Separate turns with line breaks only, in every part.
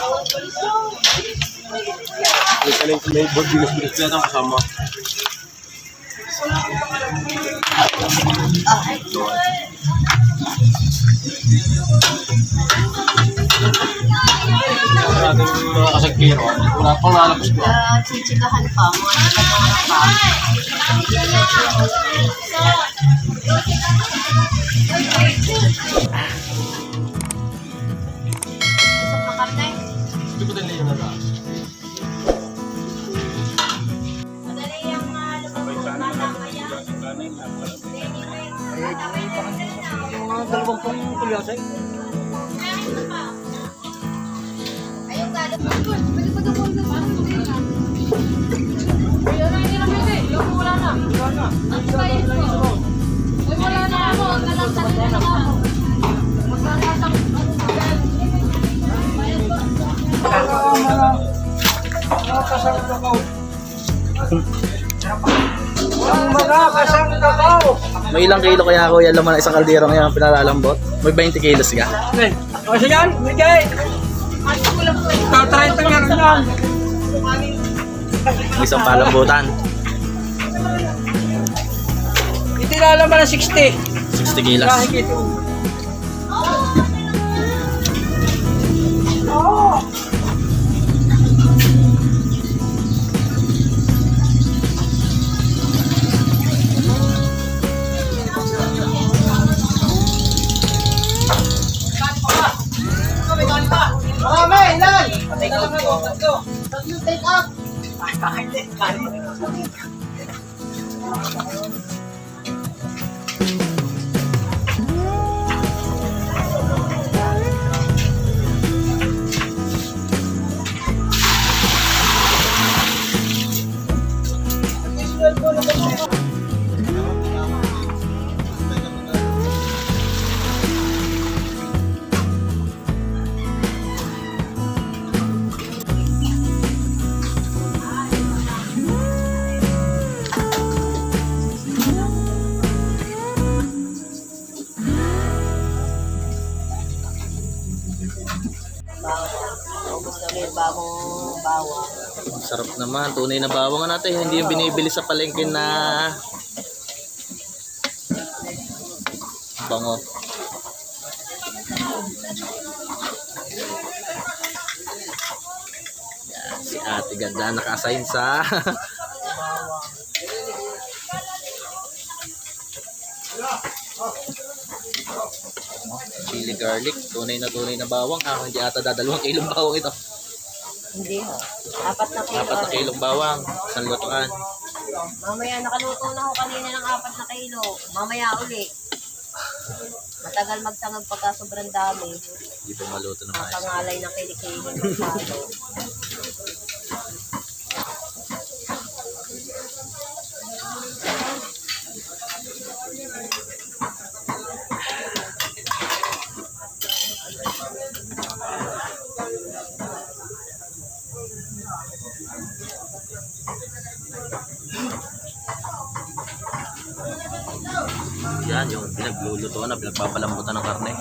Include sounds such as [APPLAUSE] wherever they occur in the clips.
May kanin may board bilis-bilis na ito kasama. Ang ating mga kasagkiro, wala pang lalabas ko.
Ah, chichikahan pa, mga nagkakaroon pa. Isang
Hindi ko dali yung nalakas.
Madali yung ah.
Yung mga dalawang pong kulyasay.
Ayun, galo.
Mga kasang kakaw. Ang mga kasang kakaw.
May ilang kilo kaya kuya laman ng isang kaldero ngayon pinalalambot? May 20 kilos ka.
Okay. Kasi yan, bigay. Nga rin yan.
Isang palambutan.
Alam na 60.
60 kilos.
Ubus na rin bagong bawang.
Sarap naman. Tunay na bawang natin. Hindi yung binibili sa palengke na bango. Yan, si ate ganda naka-assign sa [LAUGHS] garlic. Tunay na tunay na bawang. Ah, hindi ata dadalawang kilong bawang ito.
Hindi ho. Apat na kilo.
Apat na kilong bawang. Isang lutuan.
Mamaya nakaluto na ho kanina ng apat na kilo. Mamaya uli. Matagal magsangag pagka sobrang dami.
Hindi pa maluto na maayos.
Pangalay ng kilikili
Yan, yung pinaglulutuan na, pinagpapalambutan ng karne.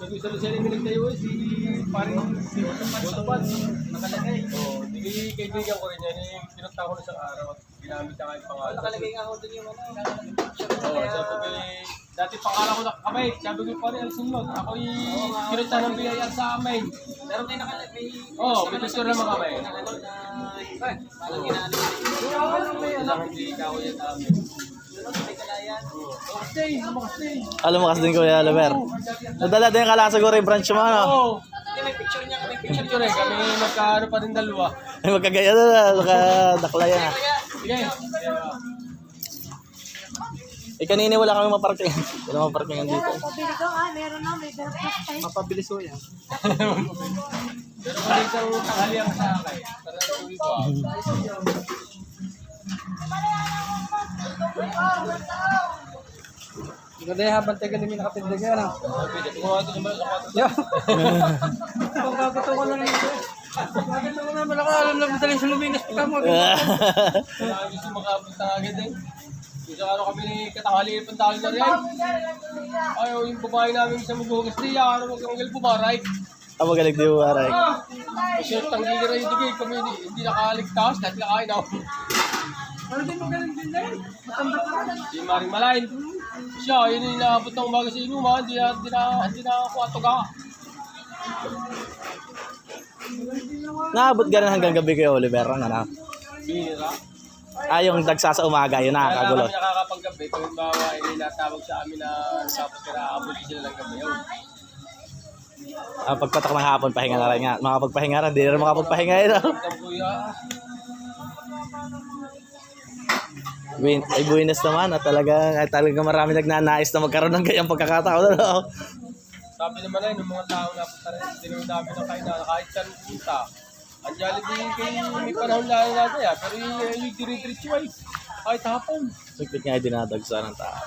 Sa Lucena yung nagtayo eh, si paring si Botopan, nakalagay. Oo, hindi kaibigan ko rin yan, eh, pinunta ko na sa araw at ginamit niya kahit pangalan. Nakalagay nga ako dun yung ano, Oo, sabi ko eh, dati pangalan ko nakakabay, sabi ko pa rin ang sunod, ako yung kinunta ng BIR sa amin. Pero may nakalagay. Oo, oh, may picture naman kami. Parang ginano. Lang hindi ikaw yan namin. Oh, stay, makastay.
Alam mo kasi din Kuya Alamer. Nadala din ka lang siguro yung branch mo, ano?
Oo. May picture niya, may picture ko rin. Kami magkaano pa rin dalawa. [LAUGHS]
Ay, magkagaya na, nakadakla yan. ah.
Sige.
Eh, kanina wala kami maparkingan. [LAUGHS] Wala maparkingan dito.
Pabili ko ah, meron na, may breakfast time.
Mapabilis ko yan.
Pero kung isang tanghaliang sa akin, para uwi ko.
Ganda yung habang tagal yung nakatindig yan. ah. Yeah. [LAUGHS] Kung kakutungan lang ito. Bakit ako naman ako alam na madali sa luminas pa mo.
Gusto makapunta agad eh. Isa araw kami ni katanghali ng tali na rin. Ayaw yung babae namin sa maghugas niya. Araw wag kang bumaray.
Ah, magaling di mo, aray.
Kasi tanggi rin yung digay kami hindi, hindi nakaligtas. Kahit nakain ako.
Ano din magaling din na yun? Matanda ka rin.
Di maring malain. Siya, yun yung inaabot ng umaga sa inuman. Hindi na, hindi na, hindi na ako atoga.
Naabot ganun hanggang gabi kay Oliver, ano na?
Bira.
Ah, yung dagsa sa umaga, yun
Kaya
nakakagulo.
kami nakakapaggabi. Kung bawa, hindi natawag sa amin na dapat kinaabot sila ng gabi. Yun.
Ah, pagpatak ng hapon, pahinga na rin nga. Makapagpahinga na, di na rin makapagpahinga yun.
Ang kuya.
Win, ay buwinas naman at talagang, at talagang marami nagnanais na magkaroon ng ganyang pagkakataon. Ano?
Sabi naman ay, ng mga tao na punta rin, hindi naman namin ang kainan, kahit saan punta. Ang Jollibee kay may panahon lang natin yan, pero yung, yung dire-diretso ay, kahit hapon.
Sipit nga ay dinadagsa ng tao.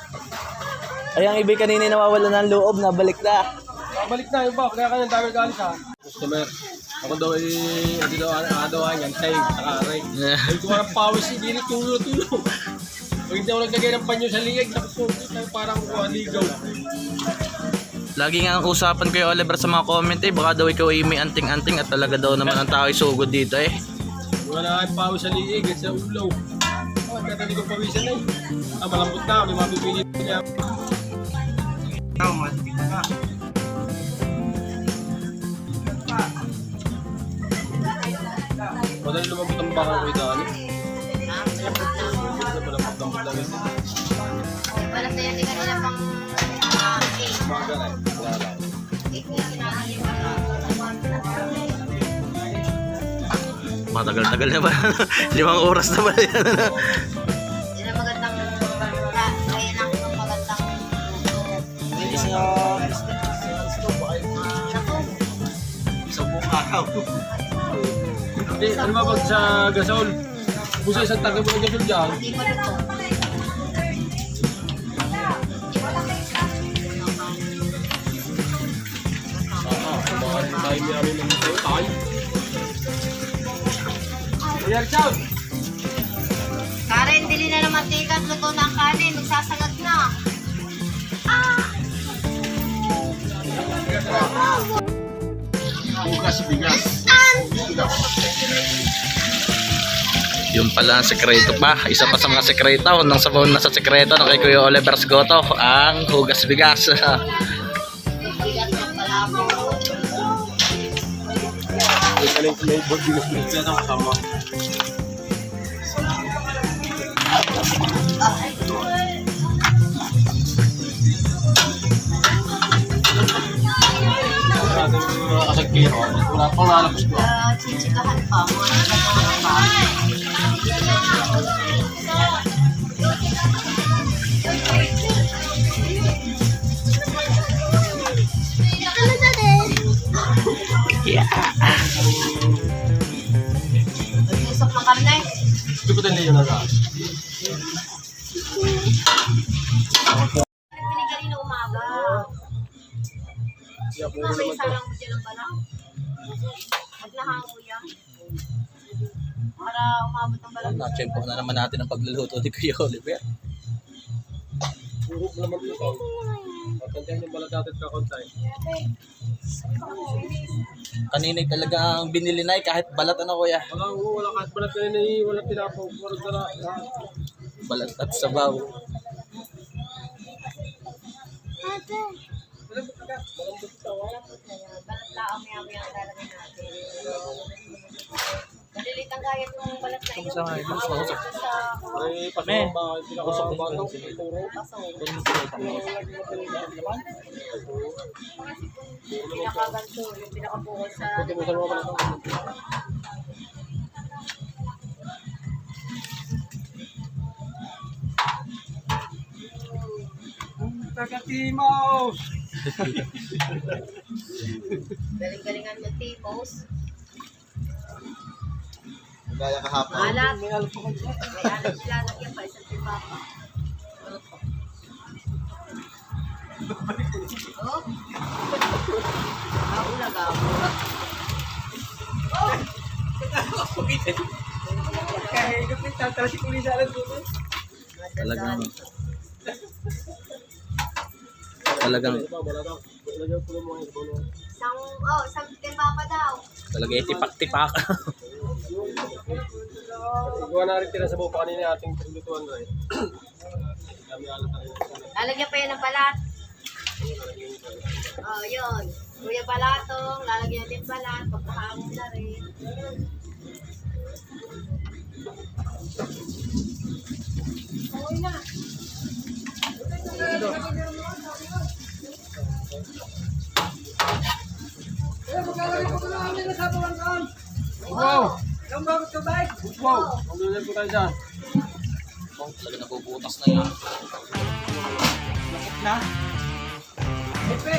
Ay, ang ibig kanina nawawala ng loob, nabalik na.
Balik na yung ba, kaya kanya dami galis ha. Customer, ako daw ay, ano daw, ano daw ay yan, tayo, nakaray. Ay, ko ng pawis, hindi na tulo-tulo. Pag hindi ako naglagay ng panyo sa liig, tapos parang uh, ligaw.
Lagi nga ang usapan ko yung Oliver sa mga comment eh, baka daw ikaw ay may anting-anting at talaga daw naman ang tao ay sugod dito eh.
Wala kang pawis sa liig at sa ulaw. Oh, ganda ko pawisan na eh. Ah, malambot na, may mapipili niya.
Ikaw, matik ka.
Madali lumabot ang baka ko ito, ano? Ano pala pagkakot lang ito?
Wala sa yan, di kanila pang ah, eh,
Umaga na. Wala
sinabi pa
Matagal-tagal na ba? [LAUGHS] Limang oras na ba yan?
Yan ang magandang, ka- kaya lang ang magandang
Isang buong araw.
Hindi, ano ba pag sa gasol? Kung sa isang taga mo ng gasol dyan,
hindi pa luto.
May amin ng tayo. Kuya Richard!
Karen, dili na ng mantika at luto na ang kanin. Magsasagad na.
Bukas, bigas.
Yung pala ang sekreto pa. Isa pa sa mga sekreto. Nang sabaw na sa sekreto ng kay Kuya Oliver Sgoto, ang hugas bigas. [LAUGHS]
May kaling may board bigas bigas yan ang kasama. Kasagkiro, wala pang lalabas ko.
Ah, chichikahan pa. Mga nagagawa pa. Nahango yan. Para umabot ng balang.
Na-champo na naman natin ang pagluluto ni Kuya Oliver.
Puro naman ito. Patantiyan yung balat natin kakontay.
Kaninay talaga ang binili na kahit balat ano kuya.
Wala, wala kahit balat kanina eh, wala tinapaw. Wala tala.
Balat at sabaw.
Balat lang may amoy ang lalagay natin. Malilit ang gayat ng balat na yun.
Kamusta nga yun?
Sa
Ay, pasok ba? Pinakabatong puro.
pinakaganto, yung pinakabukol sa
Pwede mo sa mga balat.
Taga-Timos.
galing-galingan ng tipos.
Gaya kahapon.
Alat. May alat sila lagyan pa isang timba pa. Oh. Ah, ulag ako.
Kaya higit na tatara si Kuya sa alam dito.
Talagang talagang
Isang, oh, isang timba pa daw.
talaga itipak-tipak. [LAUGHS]
Gawa na rin tira sa buo kanina ating paglutuan rin. Dami alat na rin.
Lalagyan pa yan ng balat. Oh, yun. Kuya balatong, lalagyan din balat, pagkahangin na rin.
Wow! Lulan po tayo dyan.
talaga nabubutas na yan.
Na? Epe!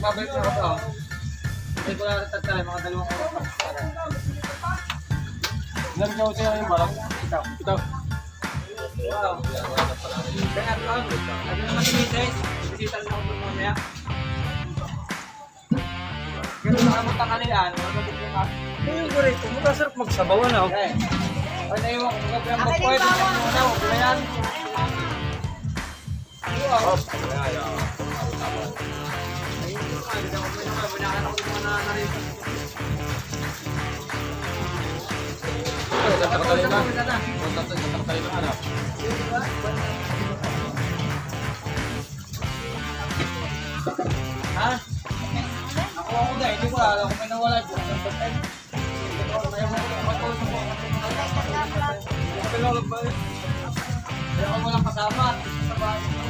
Babalik na ako to. Hindi ko lang tatala mga dalawang oras.
Narinig ako siya yung balat. Ito. Ito.
Wow. Kaya ito, ano naman si Mrs. Bisita na ako mamaya. Ganun nakamunta kanila, ano, nagabot yung ako.
Ayun ko rin. Masarap magsabaw ano.
Okay. Ko
yung.
Ano.
Tatalin na. Tatalin na anak.
Ha? Ako ako dahil, hindi ko alam kung may nawala ko. Kaya ako walang kasama. Sa bahay.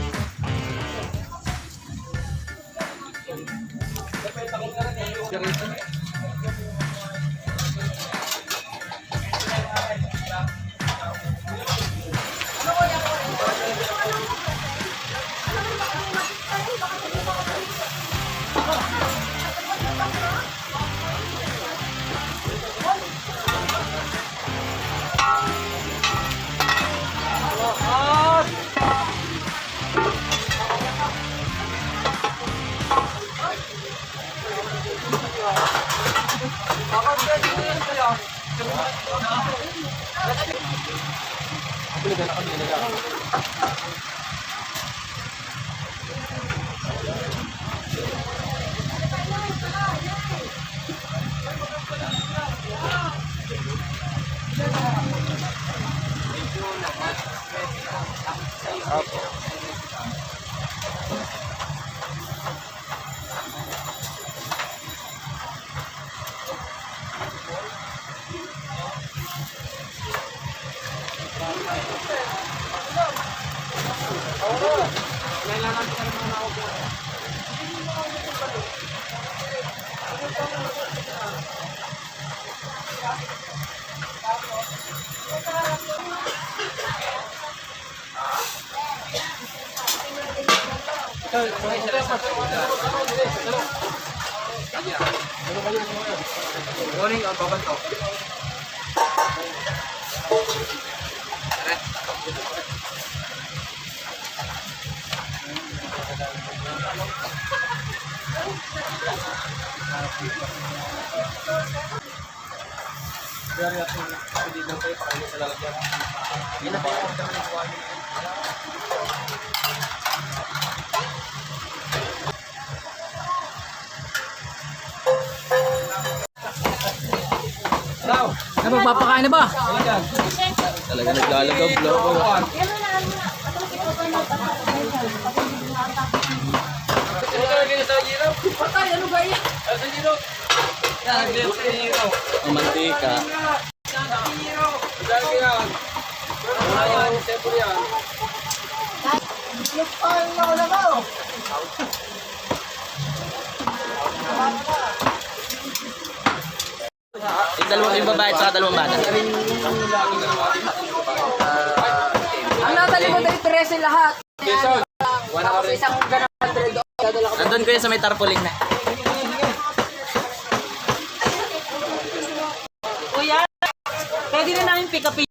Morning, ang babanto.
Kaya [LAUGHS] rin natin pwede lang tayo pakainin sa lalagyan. Yan na ba yung kami ng kuwain?
Daw, napagpapakain na ba?
Talaga naglalagaw
yung giro.
Patay, ano ba yan?
Sa Gino.
Yan.
Ang mantika. Yung dalawang yung babae at dalawang bata.
Ang nasa likod ay 13 lahat. Tapos isang ganang 100 doon. Dadala ko.
Nandun ko yun sa may tarpaulin na.
pick up yung...